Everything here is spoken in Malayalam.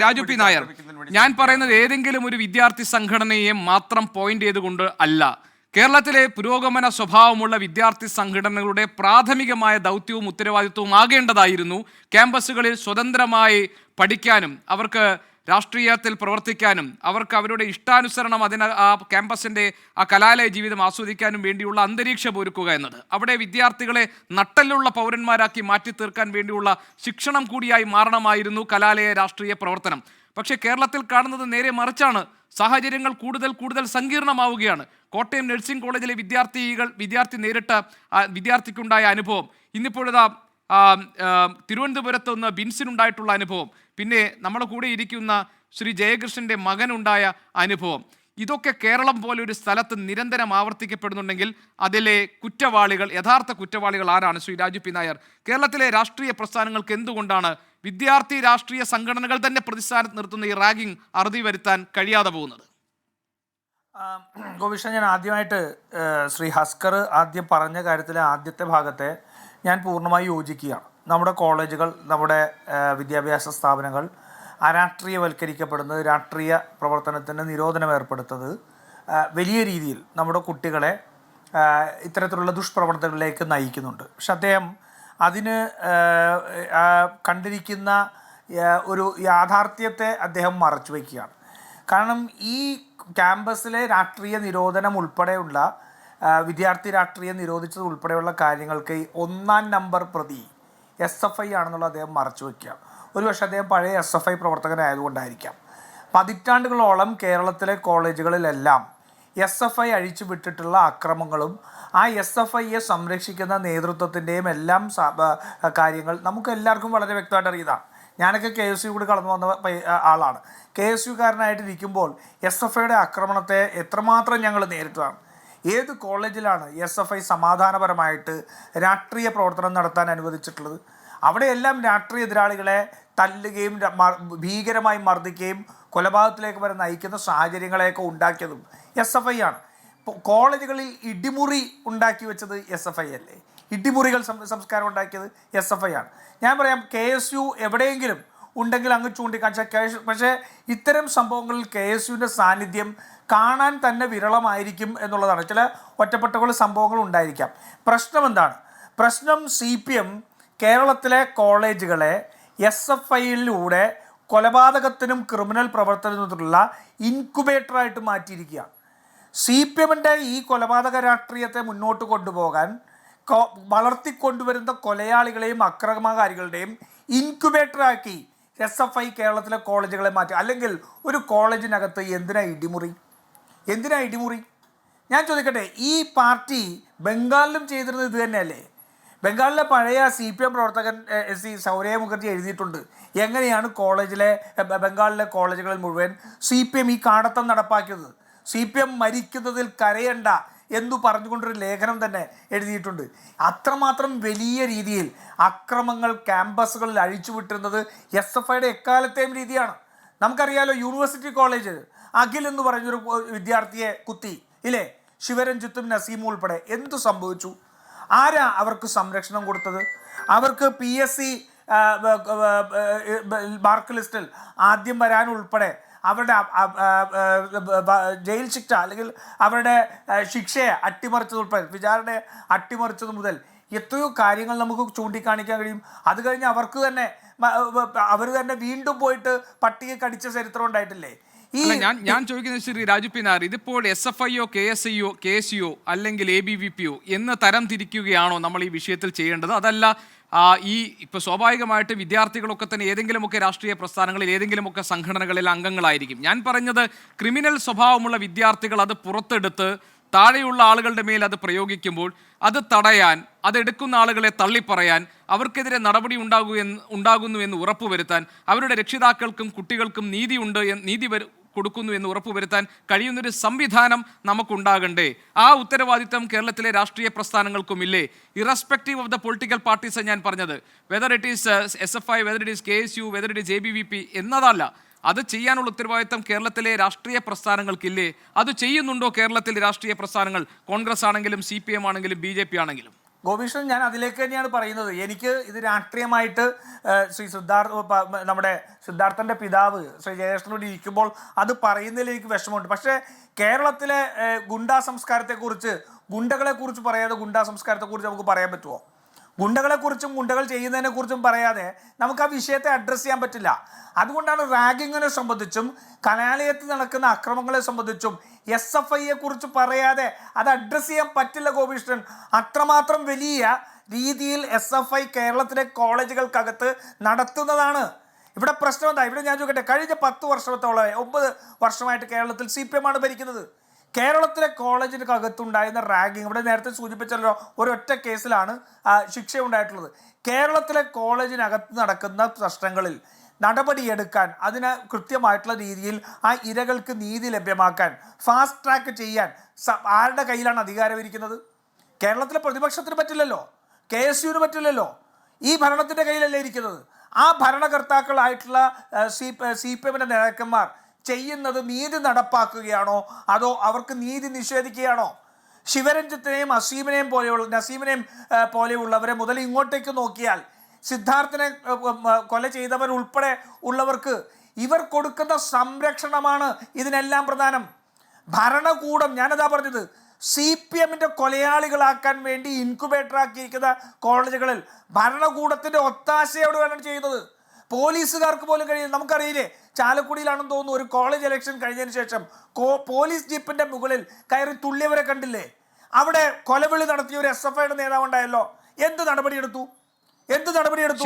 രാജു പി നായർ ഞാൻ പറയുന്നത് ഏതെങ്കിലും ഒരു വിദ്യാർത്ഥി സംഘടനയെ മാത്രം പോയിന്റ് ചെയ്തുകൊണ്ട് അല്ല. കേരളത്തിലെ പുരോഗമന സ്വഭാവമുള്ള വിദ്യാർത്ഥി സംഘടനകളുടെ പ്രാഥമികമായ ദൗത്യവും ഉത്തരവാദിത്വവും ആകേണ്ടതായിരുന്നു. ക്യാമ്പസുകളിൽ സ്വതന്ത്രമായി പഠിക്കാനും അവർക്ക് രാഷ്ട്രീയത്തിൽ പ്രവർത്തിക്കാനും അവർക്ക് അവരുടെ ഇഷ്ടാനുസരണം അതിന് ആ ക്യാമ്പസിന്റെ ആ കലാലയ ജീവിതം ആസ്വദിക്കാനും വേണ്ടിയുള്ള അന്തരീക്ഷം ഒരുക്കുക എന്നത്. അവിടെ വിദ്യാർത്ഥികളെ നട്ടലുള്ള പൗരന്മാരാക്കി മാറ്റി തീർക്കാൻ വേണ്ടിയുള്ള ശിക്ഷണം കൂടിയായി മാറണമായിരുന്നു കലാലയ രാഷ്ട്രീയ പ്രവർത്തനം. പക്ഷേ കേരളത്തിൽ കാണുന്നത് നേരെ മറിച്ചാണ്. സാഹചര്യങ്ങൾ കൂടുതൽ കൂടുതൽ സങ്കീർണമാവുകയാണ്. കോട്ടയം നഴ്സിംഗ് കോളേജിലെ വിദ്യാർത്ഥികൾ വിദ്യാർത്ഥി നേരിട്ട വിദ്യാർത്ഥിക്കുണ്ടായ അനുഭവം. ഇന്നിപ്പോഴതാ തിരുവനന്തപുരത്ത് നിന്ന് ബിൻസിനുണ്ടായിട്ടുള്ള അനുഭവം. പിന്നെ നമ്മുടെ കൂടെ ഇരിക്കുന്ന ശ്രീ ജയകൃഷ്ണന്റെ മകനുണ്ടായ അനുഭവം. ഇതൊക്കെ കേരളം പോലെ ഒരു സ്ഥലത്ത് നിരന്തരം ആവർത്തിക്കപ്പെടുന്നുണ്ടെങ്കിൽ അതിലെ കുറ്റവാളികൾ യഥാർത്ഥ കുറ്റവാളികൾ ആരാണ് ശ്രീ രാജു പി നായർ? കേരളത്തിലെ രാഷ്ട്രീയ പ്രസ്ഥാനങ്ങൾക്ക് എന്തുകൊണ്ടാണ് വിദ്യാർത്ഥി രാഷ്ട്രീയ സംഘടനകൾ തന്നെ പ്രതിസ്ഥാനത്ത് നിർത്തുന്ന ഈ റാഗിംഗ് അറുതി വരുത്താൻ കഴിയാതെ പോകുന്നത്? ഗോപിഷ ഞാൻ ആദ്യമായിട്ട് ശ്രീ ഹസ്കർ ആദ്യം പറഞ്ഞ കാര്യത്തിലെ ആദ്യത്തെ ഭാഗത്തെ ഞാൻ പൂർണമായി യോജിക്കുകയാണ് നമ്മുടെ കോളേജുകൾ നമ്മുടെ വിദ്യാഭ്യാസ സ്ഥാപനങ്ങൾ അരാഷ്ട്രീയവൽക്കരിക്കപ്പെടുന്നത് രാഷ്ട്രീയ പ്രവർത്തനത്തിന് നിരോധനം ഏർപ്പെടുത്തുന്നത് വലിയ രീതിയിൽ നമ്മുടെ കുട്ടികളെ ഇത്തരത്തിലുള്ള ദുഷ്പ്രവർത്തനങ്ങളിലേക്ക് നയിക്കുന്നുണ്ട്. പക്ഷെ അദ്ദേഹം അതിന് കണ്ടിരിക്കുന്ന ഒരു യാഥാർത്ഥ്യത്തെ അദ്ദേഹം മറച്ചു വയ്ക്കുകയാണ് കാരണം ഈ ക്യാമ്പസിലെ രാഷ്ട്രീയ നിരോധനം ഉൾപ്പെടെയുള്ള വിദ്യാർത്ഥി രാഷ്ട്രീയം നിരോധിച്ചത് ഉൾപ്പെടെയുള്ള കാര്യങ്ങൾക്ക് ഒന്നാം നമ്പർ പ്രതി എസ് എഫ് ഐ ആണെന്നുള്ള അദ്ദേഹം മറച്ചു വയ്ക്കുക ഒരുപക്ഷെ അദ്ദേഹം പഴയ എസ് എഫ് ഐ പ്രവർത്തകനായതുകൊണ്ടായിരിക്കാം. പതിറ്റാണ്ടുകളോളം കേരളത്തിലെ കോളേജുകളിലെല്ലാം എസ് എഫ് ഐ അഴിച്ചു വിട്ടിട്ടുള്ള അക്രമങ്ങളും ആ എസ് എഫ് ഐയെ സംരക്ഷിക്കുന്ന നേതൃത്വത്തിന്റെയും എല്ലാം കാര്യങ്ങൾ നമുക്ക് എല്ലാവർക്കും വളരെ വ്യക്തമായിട്ട് അറിയുന്നതാണ്. ഞാനൊക്കെ കെ എസ് യു കൂടി കടന്നു വന്ന ആളാണ്. കെ എസ് യുക്കാരനായിട്ടിരിക്കുമ്പോൾ എസ് എഫ് ഐയുടെ ആക്രമണത്തെ എത്രമാത്രം ഞങ്ങൾ നേരിട്ടതാണ്. ഏത് കോളേജിലാണ് എസ് എഫ് ഐ സമാധാനപരമായിട്ട് രാഷ്ട്രീയ പ്രവർത്തനം നടത്താൻ അനുവദിച്ചിട്ടുള്ളത്? അവിടെയെല്ലാം രാഷ്ട്രീയ എതിരാളികളെ തല്ലുകയും ഭീകരമായി മർദ്ദിക്കുകയും കൊലപാതകത്തിലേക്ക് വരെ നയിക്കുന്ന സാഹചര്യങ്ങളെയൊക്കെ ഉണ്ടാക്കിയതും എസ് എഫ് ഐ ആണ്. കോളേജുകളിൽ ഇടിമുറി ഉണ്ടാക്കി വെച്ചത് എസ് എഫ് ഐ അല്ലേ? ഇടിമുറികൾ സംസ്കാരം ഉണ്ടാക്കിയത് എസ് എഫ് ഐ ആണ്. ഞാൻ പറയാം കെ എസ് യു എവിടെയെങ്കിലും ഉണ്ടെങ്കിൽ അങ്ങ് ചൂണ്ടിക്കാണിച്ച പക്ഷേ ഇത്തരം സംഭവങ്ങളിൽ കെ എസ് യുവിന്റെ സാന്നിധ്യം കാണാൻ തന്നെ വിരളമായിരിക്കും എന്നുള്ളതാണ്. ചില ഒറ്റപ്പെട്ടകൾ സംഭവങ്ങൾ ഉണ്ടായിരിക്കാം. പ്രശ്നം എന്താണ്? പ്രശ്നം സി പി എം കേരളത്തിലെ കോളേജുകളെ എസ് എഫ് ഐയിലൂടെ കൊലപാതകത്തിനും ക്രിമിനൽ പ്രവർത്തനത്തിനുള്ള ഇൻക്യുബേറ്ററായിട്ട് മാറ്റിയിരിക്കുകയാണ്. സി പി എമ്മിന്റെ ഈ കൊലപാതക രാഷ്ട്രീയത്തെ മുന്നോട്ട് കൊണ്ടുപോകാൻ വളർത്തിക്കൊണ്ടുവരുന്ന കൊലയാളികളെയും അക്രമകാരികളുടെയും ഇൻക്യുബേറ്ററാക്കി എസ് എഫ് ഐ കേരളത്തിലെ കോളേജുകളെ മാറ്റി. അല്ലെങ്കിൽ ഒരു കോളേജിനകത്ത് എന്തിനാ ഇടിമുറി? എന്തിനാ ഇടിമുറി? ഞാൻ ചോദിക്കട്ടെ ഈ പാർട്ടി ബംഗാളിലും ചെയ്തിരുന്നത് ഇത് തന്നെയല്ലേ? ബംഗാളിലെ പഴയ സി പി എം പ്രവർത്തകൻ സി സൗരയ മുഖർജി എഴുതിയിട്ടുണ്ട്. എങ്ങനെയാണ് കോളേജിലെ ബംഗാളിലെ കോളേജുകളിൽ മുഴുവൻ സി പി എം ഈ കാടത്തം നടപ്പാക്കിയത്? സി പി എം മരിക്കുന്നതിൽ കരയണ്ട. എന്നു പറഞ്ഞുകൊണ്ടൊരു ലേഖനം തന്നെ എഴുതിയിട്ടുണ്ട്. അത്രമാത്രം വലിയ രീതിയിൽ അക്രമങ്ങൾ ക്യാമ്പസുകളിൽ അഴിച്ചുവിട്ടിരുന്നത് എസ് എഫ് ഐയുടെ എക്കാലത്തെയും രീതിയാണ്. നമുക്കറിയാലോ യൂണിവേഴ്സിറ്റി കോളേജ് അഖിൽ എന്ന് പറഞ്ഞൊരു വിദ്യാർത്ഥിയെ കുത്തി ഇല്ലേ? ശിവരഞ്ജിത്തും നസീമും ഉൾപ്പെടെ. എന്തു സംഭവിച്ചു? ആരാ അവർക്ക് സംരക്ഷണം കൊടുത്തത്? അവർക്ക് പി എസ് സി മാർക്ക് ലിസ്റ്റിൽ ആദ്യം വരാൻ ഉൾപ്പെടെ അവരുടെ ജയിൽ ശിക്ഷ അല്ലെങ്കിൽ അവരുടെ ശിക്ഷയെ അട്ടിമറിച്ചത് ഉൾപ്പെടെ വിചാരണയെ അട്ടിമറിച്ചത് മുതൽ എത്രയോ കാര്യങ്ങൾ നമുക്ക് ചൂണ്ടിക്കാണിക്കാൻ കഴിയും. അത് കഴിഞ്ഞ് അവർക്ക് തന്നെ അവർ തന്നെ വീണ്ടും പോയിട്ട് പട്ടിക കടിച്ച ചരിത്രം ഉണ്ടായിട്ടില്ലേ? ഞാൻ ഞാൻ ചോദിക്കുന്നത് ശ്രീ രാജു പി നായർ ഇതിപ്പോൾ എസ് എഫ് ഐയോ K S I O K S O അല്ലെങ്കിൽ A B V P O എന്ന് തരം തിരിക്കുകയാണോ നമ്മൾ ഈ വിഷയത്തിൽ ചെയ്യേണ്ടത്? അതല്ല ഈ ഇപ്പോൾ സ്വാഭാവികമായിട്ട് വിദ്യാർത്ഥികളൊക്കെ തന്നെ ഏതെങ്കിലുമൊക്കെ രാഷ്ട്രീയ പ്രസ്ഥാനങ്ങളിൽ ഏതെങ്കിലുമൊക്കെ സംഘടനകളിൽ അംഗങ്ങളായിരിക്കും. ഞാൻ പറഞ്ഞത് ക്രിമിനൽ സ്വഭാവമുള്ള വിദ്യാർത്ഥികൾ അത് പുറത്തെടുത്ത് താഴെയുള്ള ആളുകളുടെ മേൽ അത് പ്രയോഗിക്കുമ്പോൾ അത് തടയാൻ അതെടുക്കുന്ന ആളുകളെ തള്ളിപ്പറയാൻ അവർക്കെതിരെ നടപടി ഉണ്ടാകൂ എന്ന് ഉണ്ടാകുന്നു എന്ന് ഉറപ്പുവരുത്താൻ അവരുടെ രക്ഷിതാക്കൾക്കും കുട്ടികൾക്കും നീതിയുണ്ട് നീതി കൊടുക്കുന്നു എന്ന് ഉറപ്പുവരുത്താൻ കഴിയുന്നൊരു സംവിധാനം നമുക്കുണ്ടാകണ്ടേ. ആ ഉത്തരവാദിത്തം കേരളത്തിലെ രാഷ്ട്രീയ പ്രസ്ഥാനങ്ങൾക്കുമില്ലേ? Irrespective of the political parties ഞാൻ പറഞ്ഞത്. Whether it is S F I whether it is K S U whether it is J B V P എന്നതല്ല. അത് ചെയ്യാനുള്ള ഉത്തരവാദിത്തം കേരളത്തിലെ രാഷ്ട്രീയ പ്രസ്ഥാനങ്ങൾക്കില്ലേ? അത് ചെയ്യുന്നുണ്ടോ കേരളത്തിലെ രാഷ്ട്രീയ പ്രസ്ഥാനങ്ങൾ? കോൺഗ്രസ് ആണെങ്കിലും സി പി എം ആണെങ്കിലും ബി ജെ പി ആണെങ്കിലും. ഗോപീഷ്ണൻ ഞാൻ അതിലേക്ക് തന്നെയാണ് പറയുന്നത്. എനിക്ക് ഇത് രാഷ്ട്രീയമായിട്ട് ശ്രീ സിദ്ധാർത്ഥ നമ്മുടെ സിദ്ധാർത്ഥന്റെ പിതാവ് ശ്രീ ജയകൃഷ്ണനോട് ഇരിക്കുമ്പോൾ അത് പറയുന്നതിൽ എനിക്ക് വിഷമമുണ്ട്. പക്ഷേ കേരളത്തിലെ ഗുണ്ടാ സംസ്കാരത്തെക്കുറിച്ച് ഗുണ്ടകളെക്കുറിച്ച് പറയാതെ ഗുണ്ടാ സംസ്കാരത്തെക്കുറിച്ച് നമുക്ക് പറയാൻ പറ്റുമോ? ഗുണ്ടകളെക്കുറിച്ചും ഗുണ്ടകൾ ചെയ്യുന്നതിനെക്കുറിച്ചും പറയാതെ നമുക്ക് ആ വിഷയത്തെ അഡ്രസ്സ് ചെയ്യാൻ പറ്റില്ല. അതുകൊണ്ടാണ് റാഗിങ്ങിനെ സംബന്ധിച്ചും കലാലയത്തിൽ നടക്കുന്ന അക്രമങ്ങളെ സംബന്ധിച്ചും എസ് എഫ് ഐയെ കുറിച്ച് പറയാതെ അത് അഡ്രസ്സ് ചെയ്യാൻ പറ്റില്ല ഗോപികൃഷ്ണൻ അത്രമാത്രം വലിയ രീതിയിൽ എസ് എഫ് ഐ കേരളത്തിലെ കോളേജുകൾക്കകത്ത് നടത്തുന്നതാണ്. ഇവിടെ പ്രശ്നം എന്താ? ഇവിടെ ഞാൻ ചോദിക്കട്ടെ കഴിഞ്ഞ പത്ത് വർഷത്തോളം ഒമ്പത് വർഷമായിട്ട് കേരളത്തിൽ സി പി എം ആണ് ഭരിക്കുന്നത്. കേരളത്തിലെ കോളേജിനകത്തുണ്ടായിരുന്ന റാഗിങ് ഇവിടെ നേരത്തെ സൂചിപ്പിച്ചല്ലോ ഒരൊറ്റ കേസിലാണ് ശിക്ഷയുണ്ടായിട്ടുള്ളത്. കേരളത്തിലെ കോളേജിനകത്ത് നടക്കുന്ന പ്രശ്നങ്ങളിൽ നടപടിയെടുക്കാൻ അതിന് കൃത്യമായിട്ടുള്ള രീതിയിൽ ആ ഇരകൾക്ക് നീതി ലഭ്യമാക്കാൻ ഫാസ്റ്റ് ട്രാക്ക് ചെയ്യാൻ ആരുടെ കയ്യിലാണ് അധികാരം ഇരിക്കുന്നത്? കേരളത്തിലെ പ്രതിപക്ഷത്തിന് പറ്റില്ലല്ലോ കെ എസ് യുവിന് പറ്റില്ലല്ലോ ഈ ഭരണത്തിന്റെ കയ്യിലല്ലേ ഇരിക്കുന്നത്? ആ ഭരണകർത്താക്കളായിട്ടുള്ള സി സി പി എമ്മിന്റെ നേതാക്കന്മാർ ചെയ്യുന്നത് നീതി നടപ്പാക്കുകയാണോ? അതോ അവർക്ക് നീതി നിഷേധിക്കുകയാണോ? ശിവരഞ്ജിത്തിനെയും അസീമിനെയും പോലെയുള്ള നസീമിനെയും പോലെയുള്ളവരെ മുതൽ ഇങ്ങോട്ടേക്ക് നോക്കിയാൽ സിദ്ധാർത്ഥിനെ കൊല ചെയ്തവർ ഉൾപ്പെടെ ഉള്ളവർക്ക് ഇവർ കൊടുക്കുന്ന സംരക്ഷണമാണ് ഇതിനെല്ലാം പ്രധാനം. ഭരണകൂടം ഞാനതാ പറഞ്ഞത് സി പി എമ്മിന്റെ കൊലയാളികളാക്കാൻ വേണ്ടി ഇൻക്യുബേറ്റർ ആക്കിയിരിക്കുന്ന കോളേജുകളിൽ ഭരണകൂടത്തിന്റെ ഒത്താശയോട് വേണം ചെയ്യുന്നത്. പോലീസുകാർക്ക് പോലും കഴിയില്ല. നമുക്കറിയില്ലേ ചാലക്കുടിയിലാണെന്ന് തോന്നുന്നു ഒരു കോളേജ് ഇലക്ഷൻ കഴിഞ്ഞതിന് ശേഷം പോലീസ് ജീപ്പിന്റെ മുകളിൽ കയറി തുള്ളിയവരെ കണ്ടില്ലേ? അവിടെ കൊലവിളി നടത്തിയ ഒരു എസ് എഫ് ഐയുടെ നേതാവുണ്ടായല്ലോ. എന്ത് നടപടിയെടുത്തു? എന്ത് നടപടിയെടുത്തു?